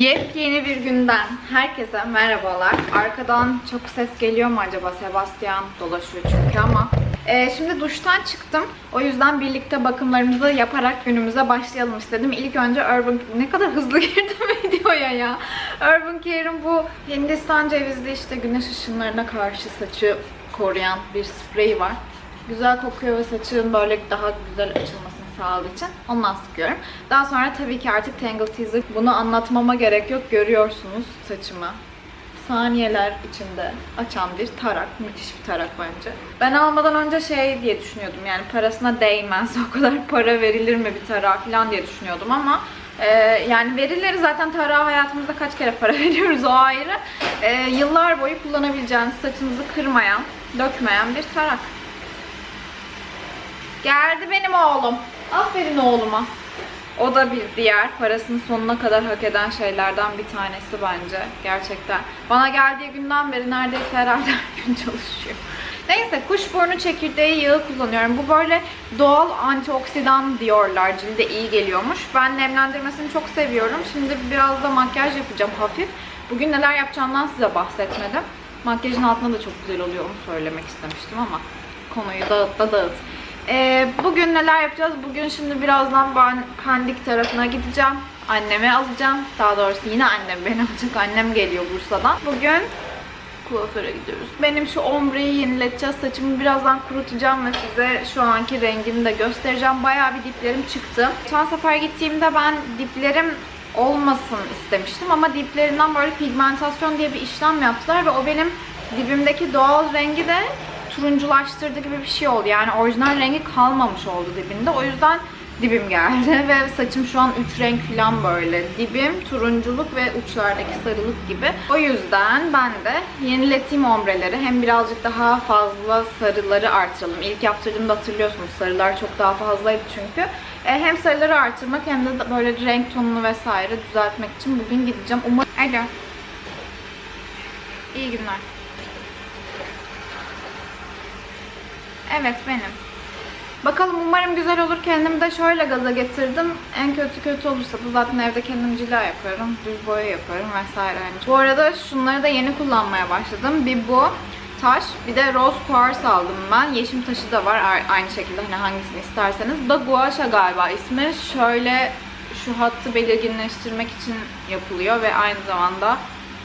Yepyeni bir günden herkese merhabalar. Arkadan çok ses geliyor mu acaba? Sebastian dolaşıyor çünkü ama. Ee, şimdi duştan çıktım. O yüzden birlikte bakımlarımızı yaparak günümüze başlayalım istedim. İlk önce Urban... Ne kadar hızlı girdim videoya ya. Urban Care'ın bu Hindistan cevizli işte güneş ışınlarına karşı saçı koruyan bir spreyi var. Güzel kokuyor ve saçın böyle daha güzel açılmasını sağladığı için ondan sıkıyorum. Daha sonra tabii ki artık Tangle Teaser. Bunu anlatmama gerek yok. Görüyorsunuz saçımı. Saniyeler içinde açan bir tarak. Müthiş bir tarak bence. Ben almadan önce şey diye düşünüyordum yani parasına değmez. O kadar para verilir mi bir tarağa falan diye düşünüyordum ama e, yani verilir zaten tarağa hayatımızda kaç kere para veriyoruz o ayrı. E, yıllar boyu kullanabileceğiniz saçınızı kırmayan, dökmeyen bir tarak. Geldi benim oğlum. Aferin oğluma. O da bir diğer parasını sonuna kadar hak eden şeylerden bir tanesi bence. Gerçekten. Bana geldiği günden beri neredeyse herhalde her gün çalışıyor. Neyse kuşburnu çekirdeği yağı kullanıyorum. Bu böyle doğal antioksidan diyorlar. Cilde iyi geliyormuş. Ben nemlendirmesini çok seviyorum. Şimdi biraz da makyaj yapacağım hafif. Bugün neler yapacağımdan size bahsetmedim. Makyajın altında da çok güzel oluyor onu söylemek istemiştim ama konuyu dağıt da dağıt. Ee, bugün neler yapacağız? Bugün şimdi birazdan ben Pendik tarafına gideceğim. Annemi alacağım. Daha doğrusu yine annem beni alacak. Annem geliyor Bursa'dan. Bugün kuaföre gidiyoruz. Benim şu ombreyi yenileteceğiz. Saçımı birazdan kurutacağım ve size şu anki rengini de göstereceğim. Bayağı bir diplerim çıktı. Geçen sefer gittiğimde ben diplerim olmasın istemiştim ama diplerinden böyle pigmentasyon diye bir işlem yaptılar ve o benim dibimdeki doğal rengi de turunculaştırdı gibi bir şey oldu. Yani orijinal rengi kalmamış oldu dibinde. O yüzden dibim geldi ve saçım şu an üç renk falan böyle. Dibim turunculuk ve uçlardaki sarılık gibi. O yüzden ben de yenileteyim ombreleri. Hem birazcık daha fazla sarıları artıralım. İlk yaptırdığımda hatırlıyorsunuz sarılar çok daha fazlaydı çünkü. E, hem sarıları artırmak hem de böyle renk tonunu vesaire düzeltmek için bugün gideceğim. Umarım... Alo. İyi günler. Evet benim. Bakalım umarım güzel olur. Kendimi de şöyle gaza getirdim. En kötü kötü olursa da zaten evde kendim cila yaparım. Düz boya yaparım vesaire. Yani. Bu arada şunları da yeni kullanmaya başladım. Bir bu taş. Bir de rose quartz aldım ben. Yeşim taşı da var aynı şekilde hani hangisini isterseniz. Da guasha galiba ismi. Şöyle şu hattı belirginleştirmek için yapılıyor ve aynı zamanda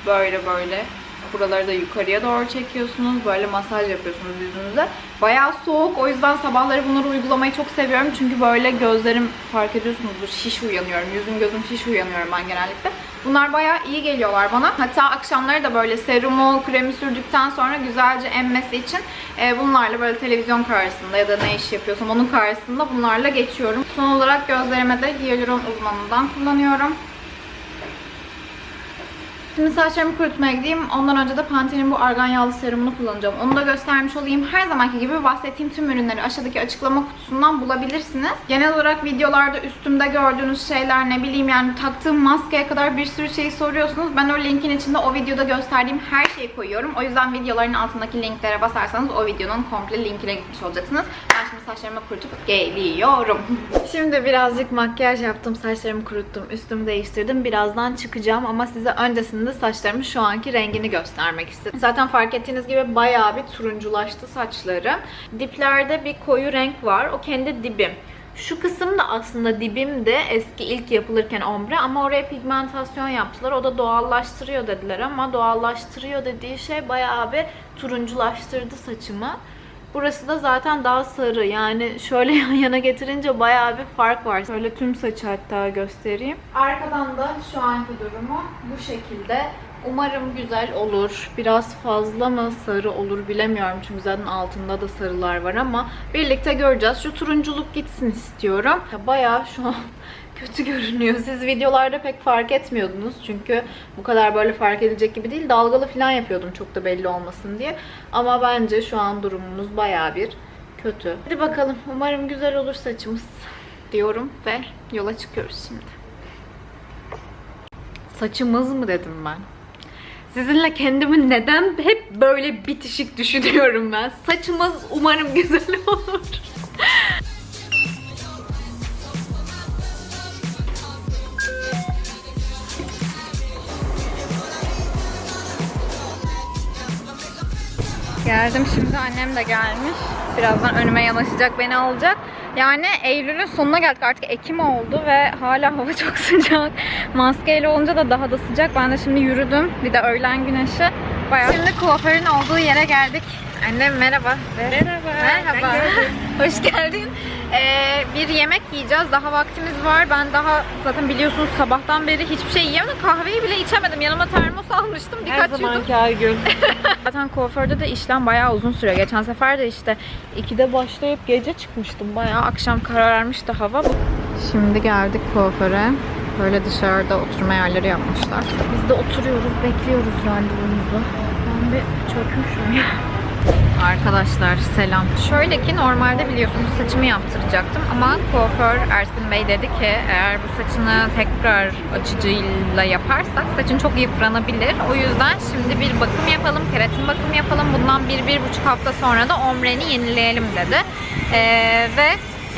böyle böyle buraları da yukarıya doğru çekiyorsunuz. Böyle masaj yapıyorsunuz yüzünüze. Bayağı soğuk. O yüzden sabahları bunları uygulamayı çok seviyorum. Çünkü böyle gözlerim fark ediyorsunuzdur şiş uyanıyorum. Yüzüm gözüm şiş uyanıyorum ben genellikle. Bunlar bayağı iyi geliyorlar bana. Hatta akşamları da böyle serumu, kremi sürdükten sonra güzelce emmesi için e, bunlarla böyle televizyon karşısında ya da ne iş yapıyorsam onun karşısında bunlarla geçiyorum. Son olarak gözlerime de hyaluron uzmanından kullanıyorum. Şimdi saçlarımı kurutmaya gideyim. Ondan önce de Pantene'in bu argan yağlı serumunu kullanacağım. Onu da göstermiş olayım. Her zamanki gibi bahsettiğim tüm ürünleri aşağıdaki açıklama kutusundan bulabilirsiniz. Genel olarak videolarda üstümde gördüğünüz şeyler ne bileyim yani taktığım maskeye kadar bir sürü şeyi soruyorsunuz. Ben o linkin içinde o videoda gösterdiğim her şeyi koyuyorum. O yüzden videoların altındaki linklere basarsanız o videonun komple linkine gitmiş olacaksınız. Ben şimdi saçlarımı kurutup geliyorum. Şimdi birazcık makyaj yaptım. Saçlarımı kuruttum. Üstümü değiştirdim. Birazdan çıkacağım ama size öncesinde de saçlarımın şu anki rengini göstermek istedim. Zaten fark ettiğiniz gibi bayağı bir turunculaştı saçlarım. Diplerde bir koyu renk var. O kendi dibim. Şu kısım da aslında dibimde eski ilk yapılırken ombre ama oraya pigmentasyon yaptılar. O da doğallaştırıyor dediler ama doğallaştırıyor dediği şey bayağı bir turunculaştırdı saçımı. Burası da zaten daha sarı. Yani şöyle yan yana getirince bayağı bir fark var. Şöyle tüm saçı hatta göstereyim. Arkadan da şu anki durumu bu şekilde. Umarım güzel olur. Biraz fazla mı sarı olur bilemiyorum. Çünkü zaten altında da sarılar var ama birlikte göreceğiz. Şu turunculuk gitsin istiyorum. Bayağı şu an kötü görünüyor. Siz videolarda pek fark etmiyordunuz. Çünkü bu kadar böyle fark edilecek gibi değil. Dalgalı falan yapıyordum çok da belli olmasın diye. Ama bence şu an durumumuz baya bir kötü. Hadi bakalım. Umarım güzel olur saçımız diyorum ve yola çıkıyoruz şimdi. Saçımız mı dedim ben? Sizinle kendimi neden hep böyle bitişik düşünüyorum ben. Saçımız umarım güzel olur. Geldim şimdi annem de gelmiş. Birazdan önüme yanaşacak beni alacak. Yani Eylül'ün sonuna geldik artık Ekim oldu ve hala hava çok sıcak. Maskeyle olunca da daha da sıcak. Ben de şimdi yürüdüm. Bir de öğlen güneşi. Bayağı. Şimdi kuaförün olduğu yere geldik. Annem merhaba. Merhaba. Merhaba. Hoş geldin. Ee, bir yemek yiyeceğiz. Daha vaktimiz var. Ben daha zaten biliyorsunuz sabahtan beri hiçbir şey yiyemedim. Kahveyi bile içemedim. Yanıma termos almıştım. Her Birkaç yudum. zamanki Aygül. Zaten kuaförde de işlem bayağı uzun sürüyor. Geçen sefer de işte 2'de başlayıp gece çıkmıştım. Bayağı akşam kararmıştı hava. Şimdi geldik kuaföre. Böyle dışarıda oturma yerleri yapmışlar. Biz de oturuyoruz, bekliyoruz randevumuzu. Ben bir çökmüşüm ya. Arkadaşlar selam. Şöyle ki normalde biliyorsunuz saçımı yaptıracaktım ama kuaför Ersin Bey dedi ki eğer bu saçını tekrar açıcıyla yaparsak saçın çok yıpranabilir. O yüzden şimdi bir bakım yapalım, keratin bakımı yapalım. Bundan bir, bir buçuk hafta sonra da omreni yenileyelim dedi. Ee, ve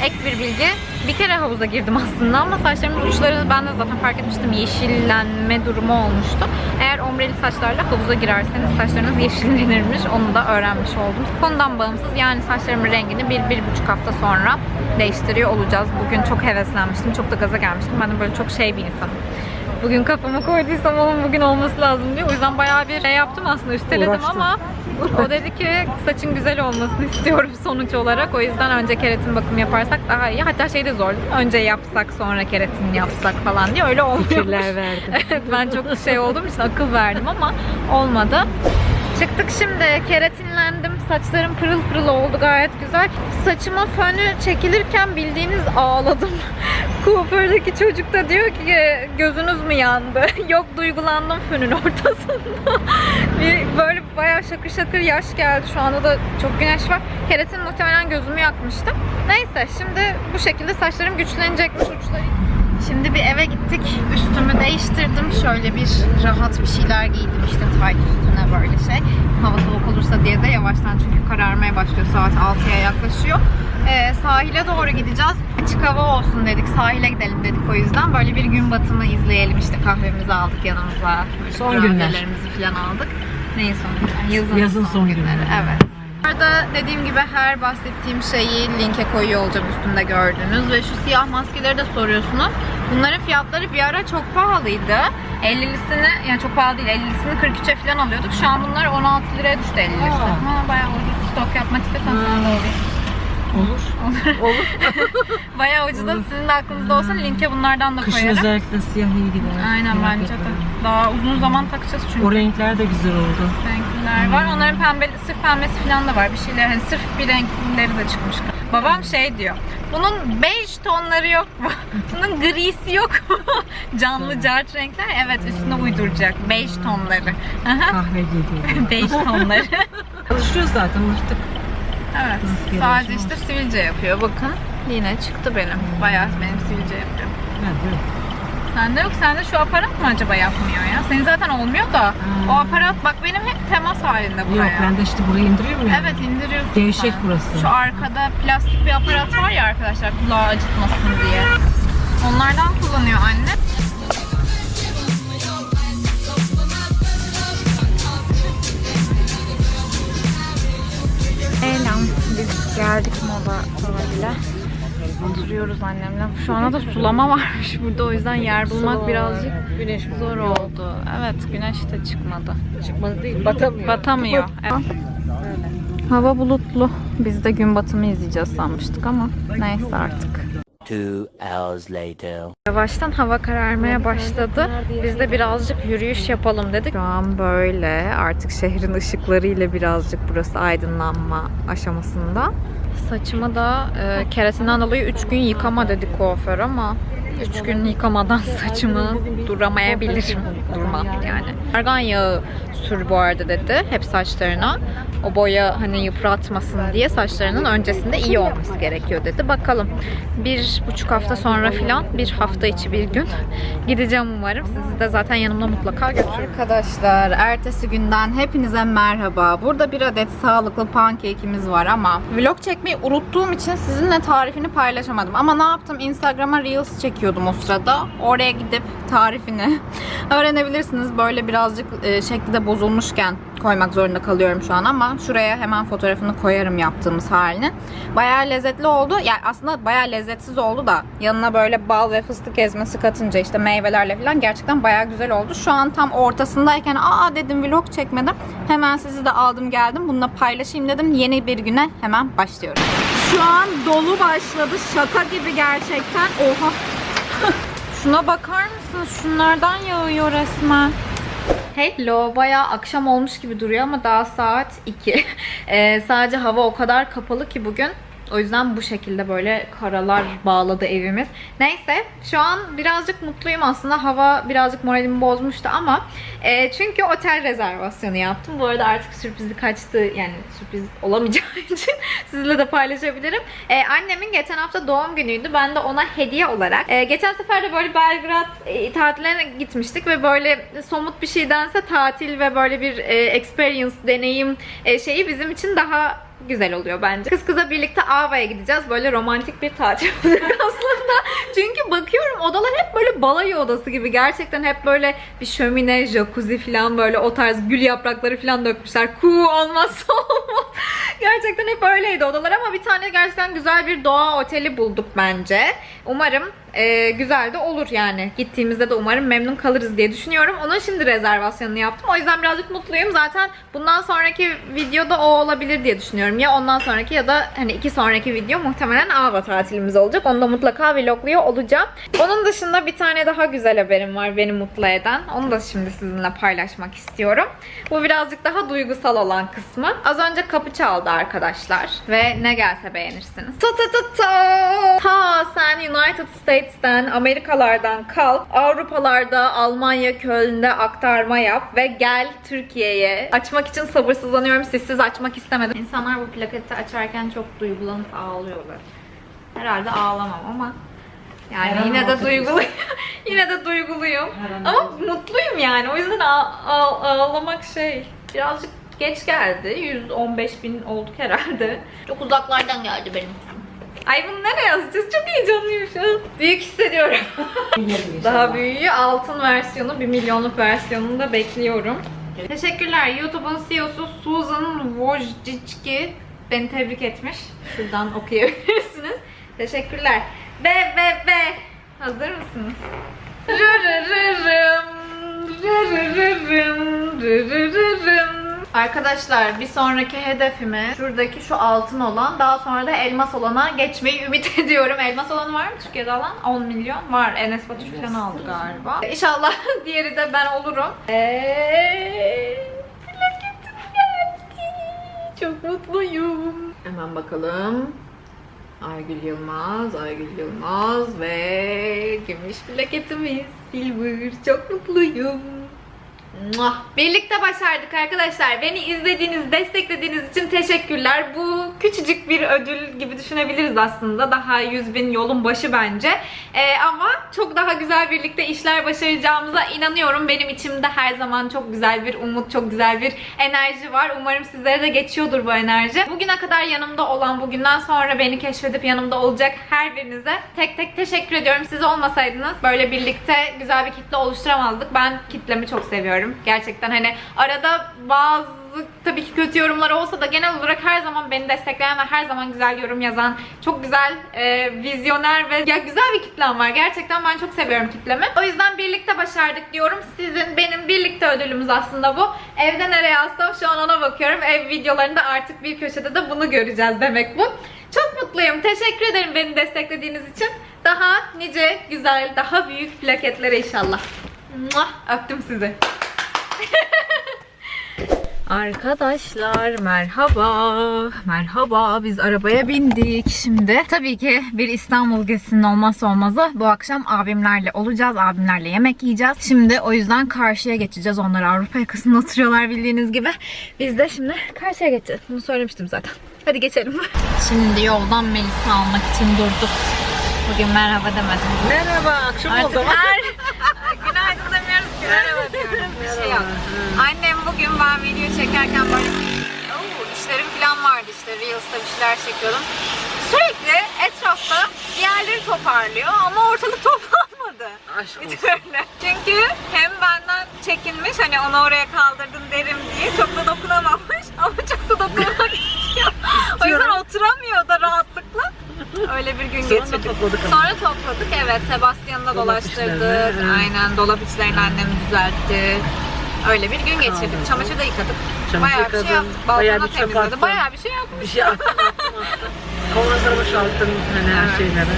ek bir bilgi bir kere havuza girdim aslında ama saçlarımın uçları ben de zaten fark etmiştim yeşillenme durumu olmuştu. Eğer ombreli saçlarla havuza girerseniz saçlarınız yeşillenirmiş. Onu da öğrenmiş oldum. Konudan bağımsız yani saçlarımın rengini bir, bir buçuk hafta sonra değiştiriyor olacağız. Bugün çok heveslenmiştim. Çok da gaza gelmiştim. Ben de böyle çok şey bir insanım. Bugün kafama koyduysam onun bugün olması lazım diye. O yüzden bayağı bir şey yaptım aslında üsteledim Uğraştın. ama o dedi ki saçın güzel olmasını istiyorum sonuç olarak. O yüzden önce keratin bakımı yaparsak daha iyi. Hatta şey de zor değil mi? Önce yapsak sonra keratin yapsak falan diye öyle olmuyor. Fikirler verdim. evet ben çok şey olduğum için akıl verdim ama olmadı. Çıktık şimdi. Keratinlendim. Saçlarım pırıl pırıl oldu gayet güzel. Saçıma fönü çekilirken bildiğiniz ağladım. Kuafördeki çocuk da diyor ki gözünüz mü yandı? Yok duygulandım fönün ortasında. Bir böyle bayağı şakır şakır yaş geldi. Şu anda da çok güneş var. Keratin muhtemelen gözümü yakmıştı. Neyse şimdi bu şekilde saçlarım güçlenecekmiş uçları. Şimdi bir eve gittik. Üstümü değiştirdim. Şöyle bir rahat bir şeyler giydim işte tight üstüne böyle şey. Hava soğuk olursa diye de yavaştan çünkü kararmaya başlıyor. Saat 6'ya yaklaşıyor. Ee, sahile doğru gideceğiz. Açık hava olsun dedik. Sahile gidelim dedik o yüzden. Böyle bir gün batımı izleyelim işte kahvemizi aldık yanımıza. Böyle Son günler. falan aldık. Neyin son günler? Yazın, Yazın son günleri. Evet. Burada dediğim gibi her bahsettiğim şeyi linke koyuyor olacağım üstümde gördüğünüz ve şu siyah maskeleri de soruyorsunuz. Bunların fiyatları bir ara çok pahalıydı. 50'lisini yani çok pahalı değil 50'lisini 43'e falan alıyorduk. Şu an bunlar 16 liraya düştü 50'lisi. Aa. Ha, bayağı ucuz stok yapmak istesen sana da alayım. Olur. Olur. Bayağı ucuz da sizin de aklınızda olsun linke bunlardan da Kışın koyarım. özellikle siyah iyi gider. Aynen Merak bence de. Daha uzun zaman takacağız çünkü. O renkler de güzel oldu. Renkler var. Onların pembe, sırf pembesi falan da var. Bir şeyler hani sırf bir renkleri de çıkmış. Babam şey diyor. Bunun bej tonları yok mu? Bunun grisi yok mu? Canlı cart renkler. Evet üstüne uyduracak. Bej tonları. Kahve giydiğim. Bej tonları. Çalışıyoruz zaten alıştık. evet. Sadece işte sivilce yapıyor. Bakın. Yine çıktı benim. Bayağı benim sivilce yapıyor. Ben de. Sende yok. Sende şu aparat mı acaba yapmıyor ya? Senin zaten olmuyor da. Hmm. O aparat bak benim hep temas halinde buraya. Yok ben de işte burayı indiriyorum ya. Evet indiriyorsun. Gevşek sen. burası. Şu arkada plastik bir aparat var ya arkadaşlar kulağı acıtmasın diye. Onlardan kullanıyor anne. Selam. Biz geldik mola sahile. Oturuyoruz annemle. Şu anda da sulama varmış burada o yüzden yer bulmak birazcık Güneş zor oldu. Evet güneş de çıkmadı. Çıkmadı değil, batamıyor. Batamıyor. Evet. Hava bulutlu. Biz de gün batımı izleyeceğiz sanmıştık ama neyse artık. Two hours later. Yavaştan hava kararmaya başladı. Biz de birazcık yürüyüş yapalım dedik. Şu an böyle artık şehrin ışıklarıyla birazcık burası aydınlanma aşamasında. Saçımı da e, keratinden dolayı 3 gün yıkama dedi kuaför ama 3 gün yıkamadan saçımı duramayabilirim. Durmam yani. Argan yağı sür bu arada dedi hep saçlarına. O boya hani yıpratmasın diye saçlarının öncesinde iyi olması gerekiyor dedi. Bakalım bir buçuk hafta sonra filan bir hafta içi bir gün gideceğim umarım. Sizi de zaten yanımda mutlaka götürürüm. Arkadaşlar ertesi günden hepinize merhaba. Burada bir adet sağlıklı pancake'imiz var ama vlog çekmeyi unuttuğum için sizinle tarifini paylaşamadım. Ama ne yaptım? Instagram'a Reels çekiyordum o sırada. Oraya gidip tarifini öğrenebilirsiniz. Böyle birazcık e, şekli de bozulmuşken koymak zorunda kalıyorum şu an ama şuraya hemen fotoğrafını koyarım yaptığımız halini. Bayağı lezzetli oldu. Yani aslında bayağı lezzetsiz oldu da yanına böyle bal ve fıstık ezmesi katınca işte meyvelerle falan gerçekten bayağı güzel oldu. Şu an tam ortasındayken aa dedim vlog çekmedim. Hemen sizi de aldım geldim. Bununla paylaşayım dedim. Yeni bir güne hemen başlıyorum. Şu an dolu başladı. Şaka gibi gerçekten. Oha. Şuna bakar mısınız? Şunlardan yağıyor resmen. Hello, bayağı akşam olmuş gibi duruyor ama daha saat 2. Ee, sadece hava o kadar kapalı ki bugün. O yüzden bu şekilde böyle karalar bağladı evimiz. Neyse şu an birazcık mutluyum aslında. Hava birazcık moralimi bozmuştu ama e, çünkü otel rezervasyonu yaptım. Bu arada artık sürprizi kaçtı. Yani sürpriz olamayacağı için sizinle de paylaşabilirim. E, annemin geçen hafta doğum günüydü. Ben de ona hediye olarak. e, geçen sefer de böyle Belgrad e, tatiline gitmiştik ve böyle somut bir şeydense tatil ve böyle bir e, experience, deneyim e, şeyi bizim için daha güzel oluyor bence. Kız kıza birlikte Ava'ya gideceğiz. Böyle romantik bir tatil olacak aslında. Çünkü bakıyorum odalar hep böyle balayı odası gibi. Gerçekten hep böyle bir şömine, jacuzzi falan böyle o tarz gül yaprakları falan dökmüşler. Cool olmazsa olmaz. Gerçekten hep öyleydi odalar ama bir tane gerçekten güzel bir doğa oteli bulduk bence. Umarım e, güzel de olur yani. Gittiğimizde de umarım memnun kalırız diye düşünüyorum. Onun şimdi rezervasyonunu yaptım. O yüzden birazcık mutluyum. Zaten bundan sonraki videoda o olabilir diye düşünüyorum. Ya ondan sonraki ya da hani iki sonraki video muhtemelen Ava tatilimiz olacak. Onu da mutlaka vlogluyor olacağım. Onun dışında bir tane daha güzel haberim var beni mutlu eden. Onu da şimdi sizinle paylaşmak istiyorum. Bu birazcık daha duygusal olan kısmı. Az önce kapı çaldı arkadaşlar. Ve ne gelse beğenirsiniz. Ta ta ta ta. Ta sen United States'ten, Amerikalardan kalk. Avrupalarda, Almanya, Köln'de aktarma yap ve gel Türkiye'ye. Açmak için sabırsızlanıyorum. Sizsiz açmak istemedim. İnsanlar bu plaketi açarken çok duygulanıp ağlıyorlar. Herhalde ağlamam ama yani Her yine de duyguluyum. yine de duyguluyum. Ama mutluyum yani. O yüzden ağ- ağ- ağlamak şey birazcık geç geldi. 115 bin olduk herhalde. Çok uzaklardan geldi benim. Ay bunu nereye yazacağız? Çok heyecanlıyım şu an. Büyük hissediyorum. Daha büyüğü altın versiyonu, 1 milyonluk versiyonunu da bekliyorum. Teşekkürler. YouTube'un CEO'su Susan Wojcicki beni tebrik etmiş. Şuradan okuyabilirsiniz. Teşekkürler. Ve ve ve hazır mısınız? Rırırırım, rırırırım, rırırırım. Arkadaşlar bir sonraki hedefime şuradaki şu altın olan daha sonra da elmas olana geçmeyi ümit ediyorum. Elmas olanı var mı Türkiye'de alan? 10 milyon var. Enes Batur falan aldı galiba. İnşallah diğeri de ben olurum. Eee. Çok mutluyum. Hemen bakalım. Aygül Yılmaz, Aygül Yılmaz ve gümüş plaketimiz Silver. Çok mutluyum. Birlikte başardık arkadaşlar. Beni izlediğiniz, desteklediğiniz için teşekkürler. Bu küçücük bir ödül gibi düşünebiliriz aslında. Daha 100 bin yolun başı bence. Ee, ama çok daha güzel birlikte işler başaracağımıza inanıyorum. Benim içimde her zaman çok güzel bir umut, çok güzel bir enerji var. Umarım sizlere de geçiyordur bu enerji. Bugüne kadar yanımda olan, bugünden sonra beni keşfedip yanımda olacak her birinize tek tek teşekkür ediyorum. Siz olmasaydınız böyle birlikte güzel bir kitle oluşturamazdık. Ben kitlemi çok seviyorum. Gerçekten hani arada bazı tabii ki kötü yorumlar olsa da genel olarak her zaman beni destekleyen ve her zaman güzel yorum yazan çok güzel, e, vizyoner ve ya güzel bir kitlem var. Gerçekten ben çok seviyorum kitlemi. O yüzden birlikte başardık diyorum. Sizin, benim birlikte ödülümüz aslında bu. Evde nereye alsam şu an ona bakıyorum. Ev videolarında artık bir köşede de bunu göreceğiz demek bu. Çok mutluyum. Teşekkür ederim beni desteklediğiniz için. Daha nice, güzel, daha büyük plaketlere inşallah. Muah, Öptüm sizi. Arkadaşlar merhaba. Merhaba. Biz arabaya bindik şimdi. Tabii ki bir İstanbul gezisinin olmazsa olmazı bu akşam abimlerle olacağız. Abimlerle yemek yiyeceğiz. Şimdi o yüzden karşıya geçeceğiz. Onlar Avrupa yakasında oturuyorlar bildiğiniz gibi. Biz de şimdi karşıya geçeceğiz. Bunu söylemiştim zaten. Hadi geçelim. Şimdi yoldan Melis'i almak için durduk. Bugün merhaba demedim. Merhaba, akşam Artık her günaydın demiyoruz ki merhaba diyoruz. Bir şey yok. Annem bugün ben video çekerken böyle Oo, işlerim falan vardı işte Reels'ta bir şeyler çekiyordum. Sürekli etrafta bir yerleri toparlıyor ama ortalık toplanmadı. Aşk olsun. Çünkü hem benden çekinmiş hani onu oraya kaldırdın derim diye çok da dokunamamış ama çok da dokunmak istiyor. o yüzden oturamıyor da rahatlıkla. Öyle bir gün Sonra geçirdik. topladık ama. Sonra topladık evet. Dolap dolaştırdık. evet. Aynen dolap içlerini annem düzeltti. Öyle bir gün geçirdik. Kaldı. Çamaşır da yıkadık. Çamaşır bayağı bir şey yıkadım, yaptık. Balkona temizledim. Bayağı bir şey yaptık. Bir şey attım attım boşalttım hani her Evet. şeyleri.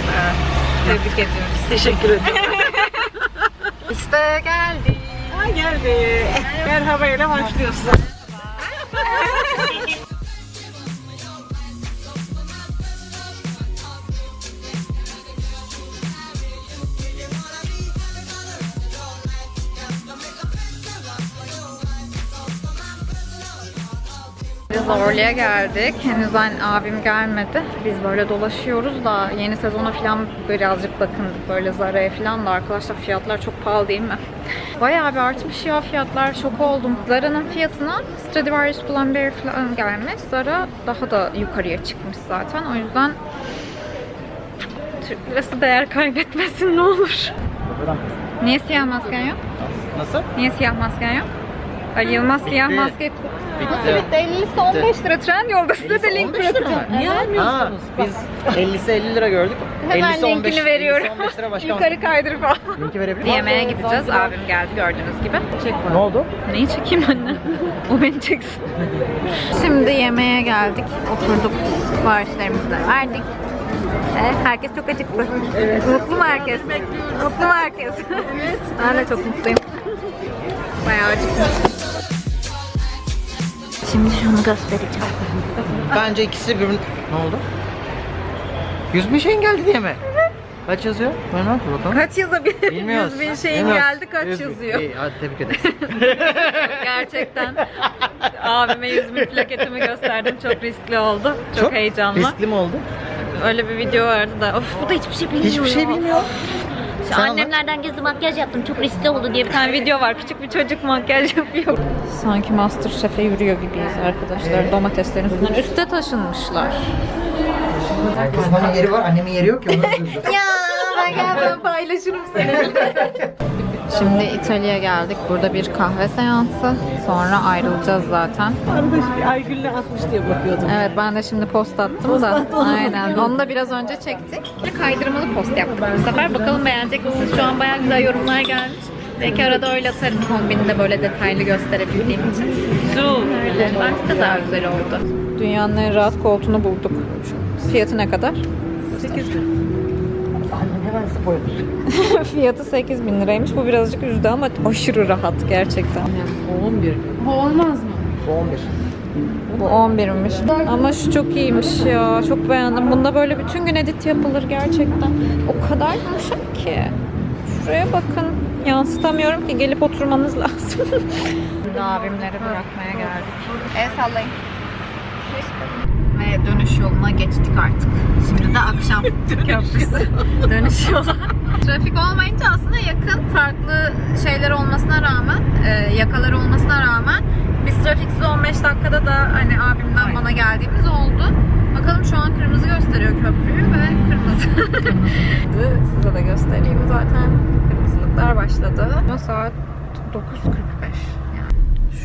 Tebrik ediyoruz. Teşekkür ederim. İşte geldik. Ha geldi. Merhaba ile başlıyorsun. Biz Orlu'ya geldik. Henüz an- abim gelmedi. Biz böyle dolaşıyoruz da yeni sezona falan birazcık bakındık. Böyle Zara'ya falan da arkadaşlar fiyatlar çok pahalı değil mi? Bayağı bir artmış ya fiyatlar. Şok oldum. Zara'nın fiyatına Stradivarius Pull&Bear falan gelmiş. Zara daha da yukarıya çıkmış zaten. O yüzden Türk lirası değer kaybetmesin ne olur. Niye siyah masken yok? Nasıl? Niye siyah masken yok? Ali Yılmaz siyah Bitti. maske Bitti. Nasıl bitti? 50'si 15 lira. Tren yolda size de 50'si link 15 lira mı? bırakacağım. Niye Evet. Ha, almıyorsunuz? biz 50'si 50 lira gördük. Hemen 50'si 15, linkini veriyorum. 50'si 15 lira başka Yukarı kaydır falan. Linki verebilir miyim? Yemeğe gideceğiz. Abim geldi gördüğünüz gibi. Ne oldu? Neyi çekeyim anne? O beni çeksin. Şimdi yemeğe geldik. Oturduk. Siparişlerimizi de verdik. Evet, herkes çok acıktı. Mutlu mu herkes? Mutlu mu herkes? Evet. Ben de çok mutluyum. Bayağı acıktım. Şimdi şunu göstereceğim. Bence ikisi birbirine... Ne oldu? 100 bin şeyin geldi diye mi? Kaç yazıyor? Ben bak bakalım. Kaç yazabilir? Bilmiyoruz. 100 bin şeyin Bilmiyoruz. geldi kaç 100 bin. yazıyor? İyi, hadi tebrik ederiz. Gerçekten abime 100 bin plaketimi gösterdim. Çok riskli oldu. Çok, heyecanlı. Riskli mi oldu? Öyle bir video vardı da. Of bu da hiçbir şey bilmiyor. Hiçbir şey bilmiyor. Sen anlat. annemlerden gizli makyaj yaptım. Çok riskli oldu diye bir tane video var. Küçük bir çocuk makyaj yapıyor. Sanki Masterchef'e yürüyor gibiyiz arkadaşlar. Domateslerin üstünden. Üste taşınmışlar. Kızmanın yeri var, annemin yeri yok ya. Ya ben gel ben paylaşırım seninle. Şimdi İtalya'ya geldik. Burada bir kahve seansı. Sonra ayrılacağız zaten. Arkadaş bir Aygül'le atmış diye bakıyordum. Evet ben de şimdi post attım da. Aynen. Onu da biraz önce çektik. Kaydırmalı post yaptık bu sefer. Bakalım beğenecek misiniz? Şu an bayağı güzel yorumlar gelmiş. Belki arada öyle atarım kombini de böyle detaylı gösterebildiğim için. Öyle. Bence de daha güzel oldu. Dünyanın en rahat koltuğunu bulduk. Fiyatı ne kadar? 8 lira. Hemen spoiler. Fiyatı 8 bin liraymış. Bu birazcık üzdü ama aşırı rahat gerçekten. O 11. Olmaz mı? Bu 11. Bu 11'miş. Ama şu çok iyiymiş ya. Çok beğendim. Bunda böyle bütün gün edit yapılır gerçekten. O kadar yumuşak ki. Şuraya bakın. Yansıtamıyorum ki gelip oturmanız lazım. Şimdi abimleri bırakmaya geldik. El sallayın. Ve dönüş yoluna geçtik artık. Şimdi de akşam köprüsü dönüş yolu. Trafik olmayınca aslında yakın farklı şeyler olmasına rağmen, e, yakalar olmasına rağmen biz trafiksiz 15 dakikada da hani abimden bana geldiğimiz oldu. Bakalım şu an kırmızı gösteriyor köprüyü ve kırmızı. Size de göstereyim zaten. Kırmızılıklar başladı. Saat 9.45 yani.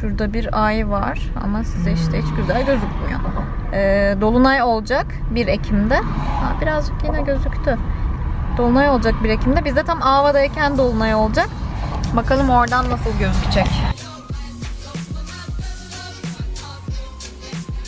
Şurada bir ay var ama size işte hiç güzel gözükmüyor. Ee, Dolunay olacak 1 Ekim'de. Ha, birazcık yine gözüktü. Dolunay olacak 1 Ekim'de. Biz de tam Ava'dayken Dolunay olacak. Bakalım oradan nasıl gözükecek.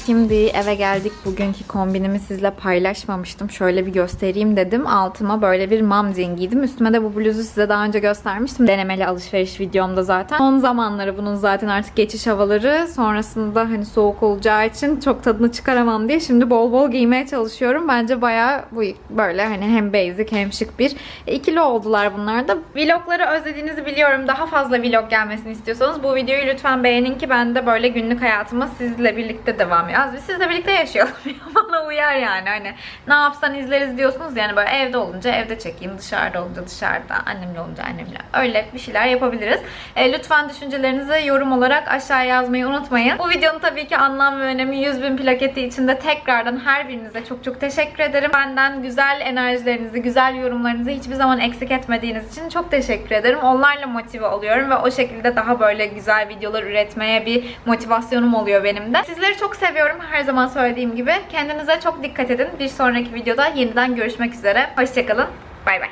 Şimdi eve geldik. Bugünkü kombinimi sizle paylaşmamıştım. Şöyle bir göstereyim dedim. Altıma böyle bir jean giydim. Üstüme de bu bluzu size daha önce göstermiştim. Denemeli alışveriş videomda zaten. Son zamanları bunun zaten artık geçiş havaları. Sonrasında hani soğuk olacağı için çok tadını çıkaramam diye şimdi bol bol giymeye çalışıyorum. Bence bayağı bu böyle hani hem basic hem şık bir ikili oldular bunlar da. Vlogları özlediğinizi biliyorum. Daha fazla vlog gelmesini istiyorsanız bu videoyu lütfen beğenin ki ben de böyle günlük hayatıma sizle birlikte devam Az biz sizle birlikte yaşayalım. Bana uyar yani. Hani ne yapsan izleriz diyorsunuz yani böyle evde olunca evde çekeyim, dışarıda olunca dışarıda, annemle olunca annemle. Öyle bir şeyler yapabiliriz. E, lütfen düşüncelerinizi yorum olarak aşağıya yazmayı unutmayın. Bu videonun tabii ki anlam ve önemi 100 bin plaketi içinde tekrardan her birinize çok çok teşekkür ederim. Benden güzel enerjilerinizi, güzel yorumlarınızı hiçbir zaman eksik etmediğiniz için çok teşekkür ederim. Onlarla motive oluyorum ve o şekilde daha böyle güzel videolar üretmeye bir motivasyonum oluyor benim de. Sizleri çok seviyorum her zaman söylediğim gibi. Kendinize çok dikkat edin. Bir sonraki videoda yeniden görüşmek üzere. Hoşçakalın. Bay bay.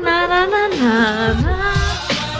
Na na na na na.